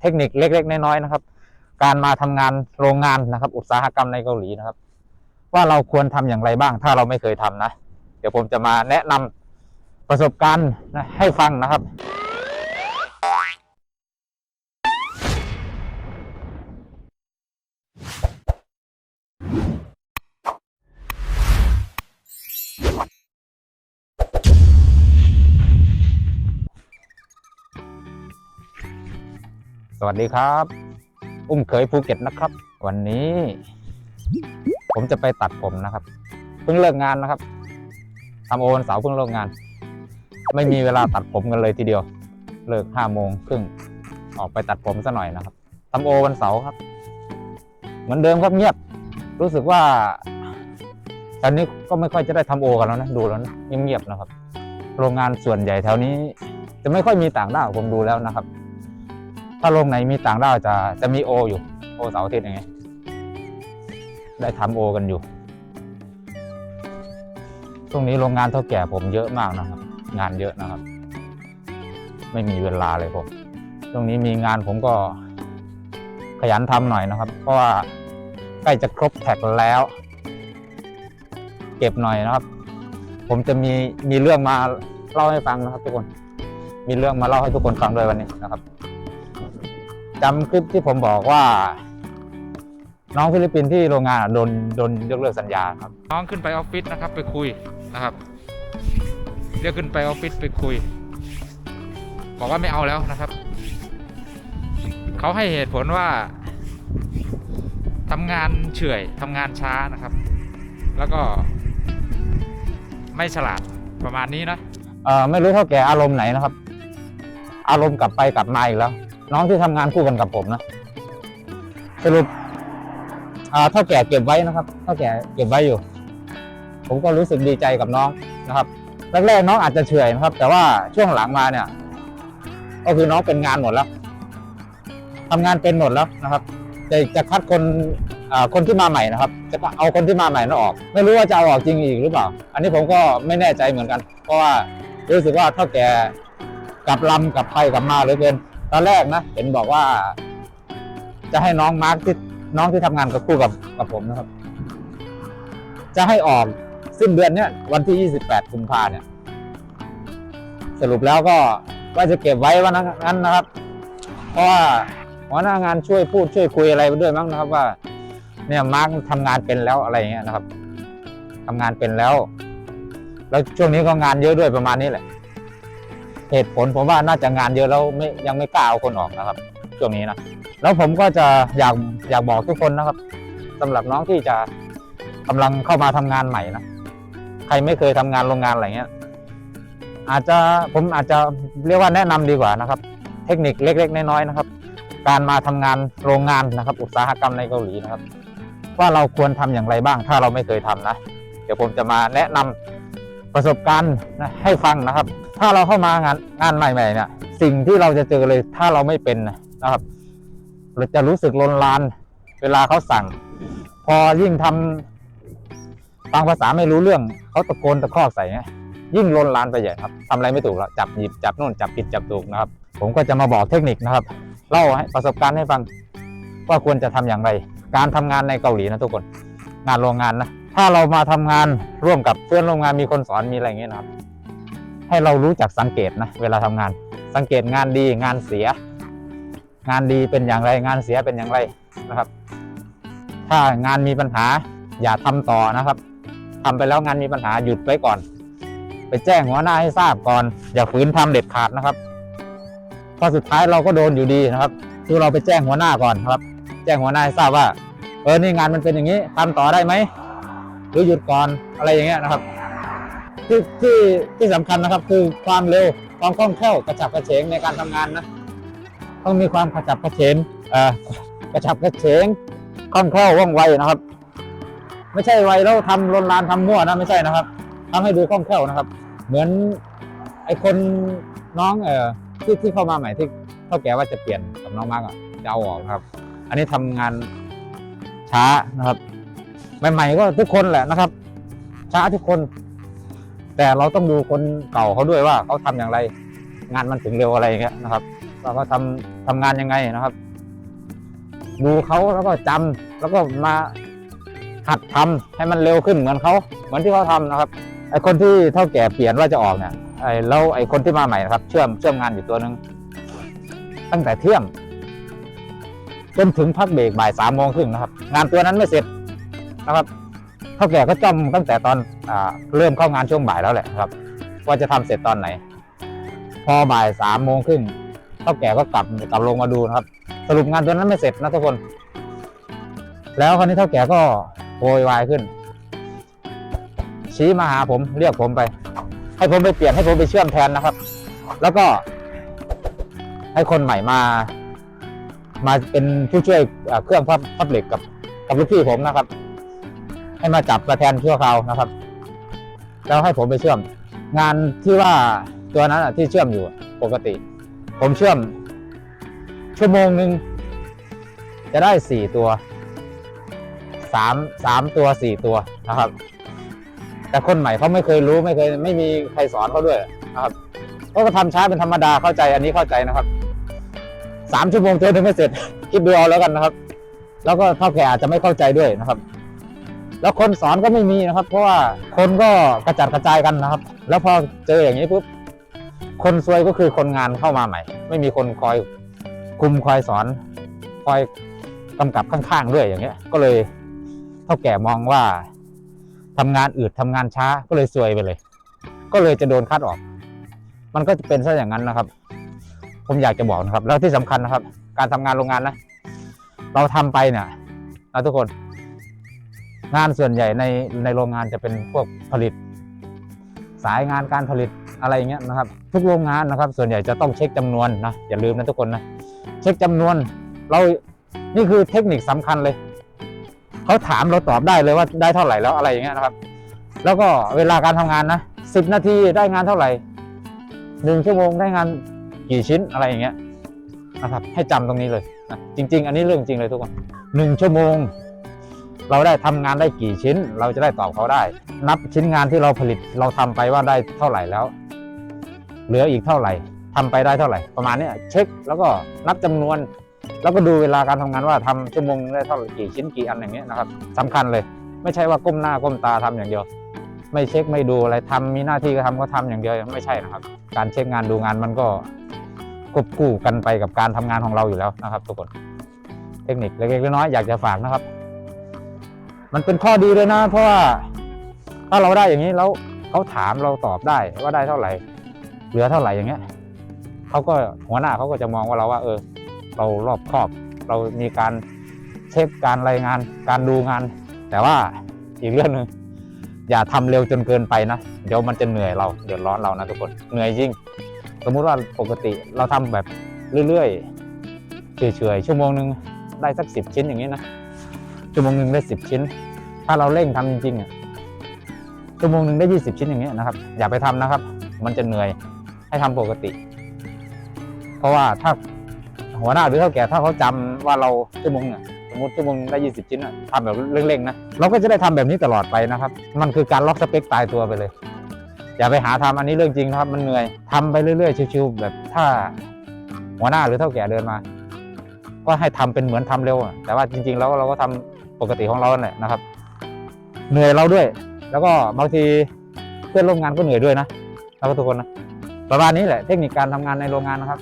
เทคนิคเล็ก ๆ น้อยๆนะครับ การมาทำงานโรงงานนะครับ อุตสาหกรรมในเกาหลีนะครับ ว่าเราควรทำอย่างไรบ้าง ถ้าเราไม่เคยทำนะ เดี๋ยวผมจะมาแนะนำประสบการณ์ให้ฟังนะครับ สวัสดีครับ อุ้มเคยภูเก็ตนะครับ วันนี้ ผมจะไปตัดผมนะครับ เพิ่งเลิกงานนะครับทำโอวันเสาร์เพิ่งเลิกงาน ไม่มีเวลาตัดผมกันเลยทีเดียว เลิกห้าโมงครึ่งออกไปตัดผมซะหน่อยนะครับทำโอวันเสาร์ครับ เหมือนเดิมครับเงียบ รู้สึกว่าตอนนี้ก็ไม่ค่อยจะได้ทำโอกันแล้วนะดูแล้วนะเงียบๆนะครับ โรงงานส่วนใหญ่แถวนี้ จะไม่ค่อยมีต่างด้าวผมดูแล้วนะครับ ถ้าโรงไหนมีต่างด้าวจะจะมีโออยู่ โอเสาร์อาทิตย์อย่างเงี้ยได้ทำโอกันอยู่ช่วงนี้โรงงานเท่าแก่ผมเยอะมากนะครับ งานเยอะนะครับ ไม่มีเวลาเลยผมช่วงนี้มีงานผมก็ขยันทำหน่อยนะครับ เพราะว่าใกล้จะครบแท็กแล้ว เก็บหน่อยนะครับ ผมจะมีมีเรื่องมาเล่าให้ฟังนะครับ ทุกคน มีเรื่องมาเล่าให้ทุกคนฟังด้วยวันนี้นะครับ จำคลิปที่ผมบอกว่า น้องฟิลิปปินส์ที่โรงงานอะโดนโดนยกเลิกสัญญาครับ น้องขึ้นไปออฟฟิศนะครับ ไปคุยนะครับเรียกขึ้นไปออฟฟิศไปคุย บอกว่าไม่เอาแล้วนะครับ เขาให้เหตุผลว่าทำงานเฉื่อยทำงานช้านะครับ แล้วก็ไม่ฉลาดประมาณนี้นะ เอ่อไม่รู้เท่าแก่อารมณ์ไหนนะครับ อารมณ์กลับไปกลับมาอีกแล้ว น้องที่ทำงานคู่กันกับผมนะสรุปอ่าเท่าแก่เก็บไว้นะครับเท่าแก่เก็บไว้อยู่ ผมก็รู้สึกดีใจกับน้องนะครับแรกๆน้องอาจจะเฉยนะครับ แต่ว่าช่วงหลังมาเนี่ย ก็คือน้องเป็นงานหมดแล้วทำงานเป็นหมดแล้วนะครับจะจะคัดคนอ่าคนที่มาใหม่นะครับ จะเอาคนที่มาใหม่นั้นออก ไม่รู้ว่าจะเอาออกจริงอีกหรือเปล่า อันนี้ผมก็ไม่แน่ใจเหมือนกัน เพราะว่ารู้สึกว่าเท่าแก่กลับลำกลับไปกลับมาเหลยเกิน ตอนแรกนะเห็นบอกว่า จะให้น้องมาร์คที่น้องที่ทำงานกับคู่กับกับผมนะครับ จะให้ออกสิ้นเดือนเนี้ยวันที่ 28กุมภาเนี่ย สรุปแล้วก็ว่าจะเก็บไว้วันนั้นนะครับ เพราะว่าหัวหน้างานช่วยพูดช่วยคุยอะไรไปด้วยมั้งนะครับ ว่า เนี่ยมาร์คทำงานเป็นแล้วอะไรเงี้ยนะครับทำงานเป็นแล้ว แล้วช่วงนี้ก็งานเยอะด้วยประมาณนี้แหละ เหตุผลผมว่าน่าจะงานเยอะแล้วไม่ยังไม่กล้าเอาคนออกนะครับช่วงนี้นะแล้วผมก็จะอยากอยากบอกทุกคนนะครับสำหรับน้องที่จะกำลังเข้ามาทำงานใหม่นะใครไม่เคยทำงานโรงงานอะไรเงี้ย อาจจะผมอาจจะเรียกว่าแนะนำดีกว่านะครับ เทคนิคเล็ก ๆ น้อยๆนะครับ การมาทำงานโรงงานนะครับ อุตสาหกรรมในเกาหลีนะครับ ว่าเราควรทำอย่างไรบ้าง ถ้าเราไม่เคยทำนะ เดี๋ยวผมจะมาแนะนำประสบการณ์ให้ฟังนะครับ ถ้าเราเข้ามางานงานใหม่ๆเนี่ยสิ่งที่เราจะเจอเลยถ้าเราไม่เป็นนะครับเราจะรู้สึกลนลาน เวลาเขาสั่ง พอยิ่งทำฟังภาษาไม่รู้เรื่องเขาตะโกนตะคอกใส่เงี้ยยิ่งลนลานไปใหญ่ครับทำอะไรไม่ถูกแล้วจับหยิบจับโน่นจับผิดจับถูกนะครับ ผมก็จะมาบอกเทคนิคนะครับเล่าให้ประสบการณ์ให้ฟังว่าควรจะทำอย่างไร การทำงานในเกาหลีนะทุกคน งานโรงงานนะถ้าเรามาทำงานร่วมกับเพื่อนร่วมงานมีคนสอนมีอะไรอย่างเงี้ยนะครับ ให้เรารู้จักสังเกตนะเวลาทำงาน สังเกตงานดีงานเสีย งานดีเป็นอย่างไรงานเสียเป็นอย่างไรนะครับ ถ้างานมีปัญหาอย่าทำต่อนะครับทำไปแล้วงานมีปัญหาหยุดไว้ก่อน ไปแจ้งหัวหน้าให้ทราบก่อน อย่าฝืนทำเด็ดขาดนะครับพราะสุดท้ายเราก็โดนอยู่ดีนะครับคือเราไปแจ้งหัวหน้าก่อนครับ แจ้งหัวหน้าให้ทราบว่า เออนี่งานมันเป็นอย่างนี้ทำต่อได้ไหมหรือหยุดก่อนอะไรอย่างเงี้ยนะครับ ที่ที่ที่สำคัญนะครับคือความเร็วความคล่องแคล่วกระฉับกระเฉงในการทำงานนะต้องมีความกระฉับกระเฉงเอ่อกระฉับกระเฉงคล่องแคล่วว่องไวนะครับ ไม่ใช่ไวแล้วทำลนลานทำมั่วนะไม่ใช่นะครับทำให้ดูคล่องแคล่วนะครับ เหมือนไอ้คนน้องเอ่อที่ที่เข้ามาใหม่ที่เท่าแก่ว่าจะเปลี่ยนกับน้องมาร์กอะจะเอาออกครับ อันนี้ทำงานช้านะครับ ใหม่ๆก็ทุกคนแหละนะครับ ช้าทุกคน แต่เราต้องดูคนเก่าเขาด้วยว่าเขาทำอย่างไร งานมันถึงเร็วอะไรอย่างเงี้ยนะครับว่าเขาทำทำงานยังไงนะครับ ดูเขาแล้วก็จำแล้วก็มาหัดทำให้มันเร็วขึ้นเหมือนเขาเหมือนที่เขาทำนะครับไอคนที่เท่าแก่เปลี่ยนว่าจะออกเนี่ยไอแล้วไอคนที่มาใหม่นะครับ เชื่อมเชื่อมงานอยู่ตัวหนึ่งตั้งแต่เที่ยงจนถึงพักเบรกบ่ายสามโมงครึ่งนะครับ งานตัวนั้นไม่เสร็จนะครับ เท่าแก่ก็จ้องตั้งแต่ตอนอเริ่มเข้างานช่วงบ่ายแล้วแหละครับ ว่าจะทำเสร็จตอนไหน พอบ่ายสามโมงครึ่งเท่าแก่ก็กลับกลับลงมาดูนะครับ สรุปงานตัวนั้นไม่เสร็จนะทุกคน แล้วคราวนี้เท่าแก่ก็โวยวายขึ้น ชี้มาหาผมเรียกผมไป ให้ผมไปเปลี่ยนให้ผมไปเชื่อมแทนนะครับ แล้วก็ ให้คนใหม่มา มาเป็นผู้ช่วยเอ่อเครื่องพับพับเหล็กกับกับลูกพี่ผมนะครับ ให้มาจับมาแทนชั่วคราวนะครับ แล้วให้ผมไปเชื่อม งานที่ว่าตัวนั้นที่เชื่อมอยู่ปกติ ผมเชื่อม ชั่วโมงหนึ่งจะได้สี่ตัวสามสามตัวสี่ตัวนะครับ แต่คนใหม่เขาไม่เคยรู้ไม่เคยไม่มีใครสอนเขาด้วยนะครับเขาก็ทำช้าเป็นธรรมดาเข้าใจอันนี้เข้าใจนะครับสามชั่วโมงเจอถึงไม่เสร็จ คิดดูเอาแล้วกันนะครับ แล้วก็เท่าแก่อาจจะไม่เข้าใจด้วยนะครับ แล้วคนสอนก็ไม่มีนะครับ เพราะว่าคนก็กระจัดกระจายกันนะครับ แล้วพอเจออย่างนี้ปุ๊บคนซวยก็คือคนงานเข้ามาใหม่ ไม่มีคนคอยคุมคอยสอน คอยกำกับข้างๆด้วยอย่างเงี้ย ก็เลยเท่าแก่มองว่าทำงานอืดทำงานช้าก็เลยซวยไปเลย ก็เลยจะโดนคัดออก มันก็จะเป็นซะอย่างนั้นนะครับ ผมอยากจะบอกนะครับ แล้วที่สำคัญนะครับ การทำงานโรงงานนะเราทำไปเนี่ยนะทุกคน งานส่วนใหญ่ในในโรงงานจะเป็นพวกผลิต สายงานการผลิตอะไรอย่างเงี้ยนะครับ ทุกโรงงานนะครับ ส่วนใหญ่จะต้องเช็คจำนวนนะอย่าลืมนะทุกคนนะเช็คจำนวน เรานี่คือเทคนิคสำคัญเลยเขาถามเราตอบได้เลยว่าได้เท่าไหร่แล้วอะไรอย่างเงี้ยนะครับ แล้วก็เวลาการทำงานนะสิบนาทีได้งานเท่าไหร่หนึ่งชั่วโมงได้งานกี่ชิ้นอะไรอย่างเงี้ยนะครับ ให้จำตรงนี้เลยนะจริง ๆ อันนี้เรื่องจริงเลยทุกคนหนึ่งชั่วโมง เราได้ทำงานได้กี่ชิ้น เราจะได้ตอบเขาได้ นับชิ้นงานที่เราผลิตเราทำไปว่าได้เท่าไหร่แล้ว เหลืออีกเท่าไหร่ทำไปได้เท่าไหร่ ประมาณนี้เช็คแล้วก็นับจำนวน แล้วก็ดูเวลาการทำงานว่าทำชั่วโมงได้เท่าไหร่กี่ชิ้นกี่อันอย่างเงี้ยนะครับสำคัญเลย ไม่ใช่ว่าก้มหน้าก้มตาทำอย่างเดียว ไม่เช็คไม่ดูอะไรทำมีหน้าที่ก็ทำก็ทำอย่างเดียวไม่ใช่นะครับ การเช็คงานดูงานมันก็ควบคู่กันไปกับการทำงานของเราอยู่แล้วนะครับ ทุกคน เทคนิคเล็กๆน้อยๆอยากจะฝากนะครับ มันเป็นข้อดีเลยนะ เพราะว่าถ้าเราได้อย่างนี้แล้วเขาถามเราตอบได้ว่าได้เท่าไหร่ เหลือเท่าไหร่อย่างเงี้ยเขาก็หัวหน้าเขาก็จะมองว่าเราว่า เออ เรารอบคอบ เรามีการเช็คการรายงาน การดูงาน แต่ว่าอีกเรื่องหนึ่งอย่าทำเร็วจนเกินไปนะ เดี๋ยวมันจะเหนื่อยเราเดือดร้อนเรานะทุกคนเหนื่อยจริง สมมุติว่าปกติเราทำแบบเรื่อยๆเฉยๆชั่วโมงหนึ่งได้สักสิบชิ้นอย่างนี้นะ ชั่วโมงหนึ่งได้สิบชิ้น ถ้าเราเร่งทำจริงๆอะชั่วโมงหนึ่งได้ยี่สิบชิ้นอย่างเงี้ยนะครับ อย่าไปทำนะครับ มันจะเหนื่อยให้ทำปกติ เพราะว่าถ้าหัวหน้าหรือเท่าแก่ถ้าเขาจำว่าเราชั่วโมงเนี่ยสมมติชั่วโมงได้ยี่สิบชิ้นอะทำแบบเร่งๆนะเราก็จะได้ทำแบบนี้ตลอดไปนะครับ มันคือการล็อกสเปคตายตัวไปเลย อย่าไปหาทำอันนี้เรื่องจริงนะครับมันเหนื่อยทำไปเรื่อยๆชิวๆแบบถ้าหัวหน้าหรือเท่าแก่เดินมา ก็ให้ทำเป็นเหมือนทำเร็ว แต่ว่าจริง ๆ แล้วเราก็ทำ ปกติของเราแหละนะครับ เหนื่อยเราด้วย แล้วก็บางทีเพื่อนร่วมงานก็เหนื่อยด้วยนะเราก็ทุกคนนะประมาณนี้แหละเทคนิคการทำงานในโรงงานนะครับ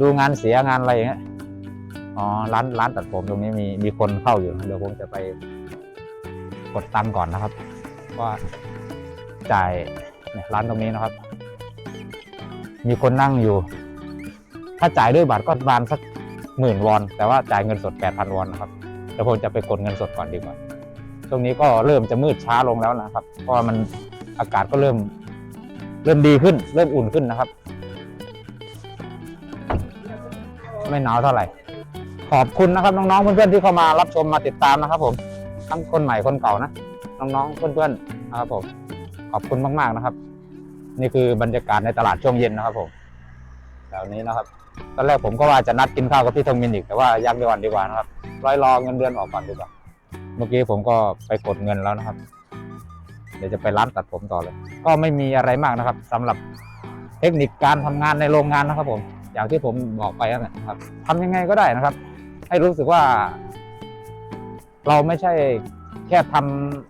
ดูงานเสียงานอะไรอย่างเงี้ยอ๋อร้านร้านตัดผมตรงนี้มีมีคนเข้าอยู่เดี๋ยวผมจะไปกดตังก่อนนะครับ ว่าจ่ายเนี่ยร้านตรงนี้นะครับ มีคนนั่งอยู่ ถ้าจ่ายด้วยบัตรก็ประมาณสักหมื่นวอน แต่ว่าจ่ายเงินสดแปดพันวอนนะครับ ดี๋ยวผมจะไปกดเงินสดก่อนดีกว่า ช่วงนี้ก็เริ่มจะมืดช้าลงแล้วนะครับ เพราะว่ามันอากาศก็เริ่มเริ่มดีขึ้น เริ่มอุ่นขึ้นนะครับ ไม่หนาวเท่าไหร่ ขอบคุณนะครับน้องๆเพื่อนๆที่เข้ามารับชมมาติดตามนะครับ ผมทั้งคนใหม่คนเก่านะน้องๆเพื่อนๆนะครับผมขอบคุณมากๆนะครับ นี่คือบรรยากาศในตลาดช่วงเย็นนะครับผมแบบนี้นะครับ ตอนแรกผมก็ว่าจะนัดกินข้าวกับพี่ทองมินอีกแต่ว่ายักเดียวก่อนดีกว่านะครับ รอยรอเงินเดือนออกก่อนดีกว่าเมื่อกี้ผมก็ไปกดเงินแล้วนะครับ เดี๋ยวจะไปร้านตัดผมต่อเลย ก็ไม่มีอะไรมากนะครับสำหรับเทคนิคการทำงานในโรงงานนะครับ ผม อย่างที่ผมบอกไปนั่นแหละครับทำยังไงก็ได้นะครับ ให้รู้สึกว่า เราไม่ใช่แค่ท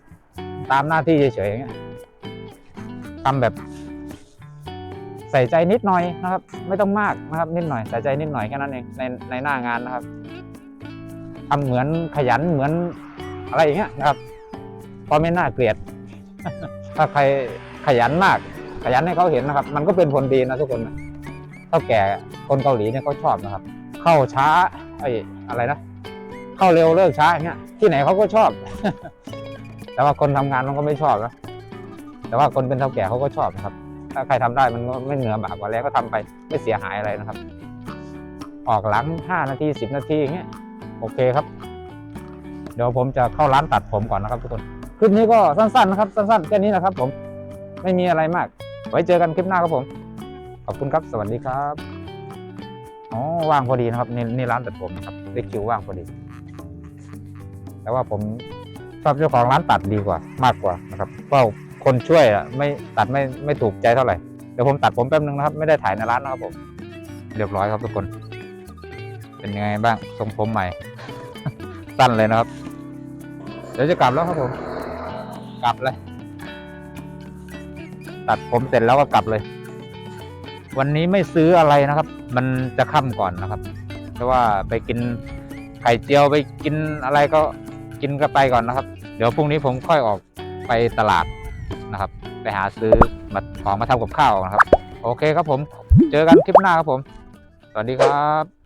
ำตามหน้าที่เฉยๆอย่างเงี้ยทำแบบใส่ใจนิดหน่อยนะครับ ไม่ต้องมากนะครับ นิดหน่อยใส่ใจนิดหน่อยแค่นั้นเองในในหน้างานนะครับ ทำเหมือนขยันเหมือนอะไรอย่างเงี้ยนะครับเพราะไม่น่าเกลียด ถ้าใครขยันมาก ขยันให้เขาเห็นนะครับ มันก็เป็นผลดีนะทุกคนนะเท่าแก่คนเกาหลีเนี่ยเขาชอบนะครับ เข้าช้าไอ้อะไรนะเข้าเร็วเลิกช้าอย่างเงี้ยที่ไหนเขาก็ชอบ แต่ว่าคนทำงานมันก็ไม่ชอบนะแต่ว่าคนเป็นเท่าแก่เขาก็ชอบนะครับ ถ้าใครทำได้มันก็ไม่เหนือบากกว่าแล้วก็ทำไปไม่เสียหายอะไรนะครับ ออกหลัง 5 นาที 10 นาทีอย่างเงี้ย โอเคครับ เดี๋ยวผมจะเข้าร้านตัดผมก่อนนะครับทุกคนคลิปนี้ก็สั้นๆนะครับสั้นๆแค่นี้นะครับ ผมไม่มีอะไรมาก ไว้เจอกันคลิปหน้าครับผม ขอบคุณครับสวัสดีครับอ๋อว่างพอดีนะครับนี่นี่ร้านตัดผมนะครับได้คิวว่างพอดี แต่ว่าผมชอบเจ้าของร้านตัดดีกว่า มากกว่านะครับเพราะคนช่วยอะไม่ตัดไม่ไม่ถูกใจเท่าไหร่เดี๋ยวผมตัดผมแป๊บนึงนะครับ ไม่ได้ถ่ายในร้านนะครับผม เรียบร้อยครับทุกคน เป็นยังไงบ้างทรงผมใหม่ สั้นเลยนะครับ เดี๋ยวจะกลับแล้วครับผม กลับเลย ตัดผมเสร็จแล้วก็กลับเลย วันนี้ไม่ซื้ออะไรนะครับ มันจะค่ำก่อนนะครับเพราะว่าไปกินไข่เจียวไปกินอะไรก็กินกันไปก่อนนะครับ เดี๋ยวพรุ่งนี้ผมค่อยออกไปตลาดนะครับ ไปหาซื้อมาของมาทำกับข้าวนะครับ โอเคครับผม เจอกันคลิปหน้าครับผม สวัสดีครับ